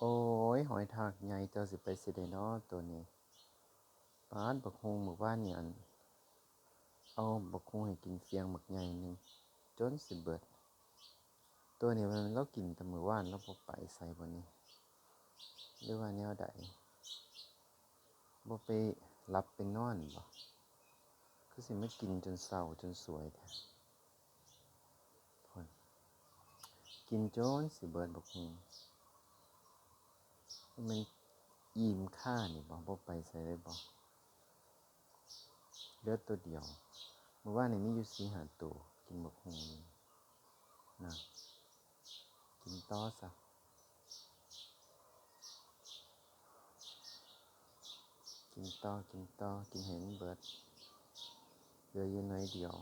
โอ้ย หอยทากใหญ่เจ้าสิไปสิได้เนาะตัวนี้ปานบักฮงหมู่บ้านนี่อันเอาบักฮงให้กินเฟียงบักใหญ่หนึ่งจนสิเบิด ตัวนี้มันเรากินแต่มื้อวานเราบ่ไปไสบ่นี่หรือว่าแนวใดบ่ไปหลับไปนอนบ่คือสิไมากินจนเช้าจนสวยแท้พุ่นกินจนสิเบิดบักฮง มันอิ่มค่านี่บ่บ่ไปไสเลยบ่เลือตัวเดียวเมื่อวานนี่มีอยู่4 5ตัวกินบักฮุงนี่นะกินต่อซะกินต่อกินต่อกินให้มันเบิดเหลืออยู่น้อยเดียว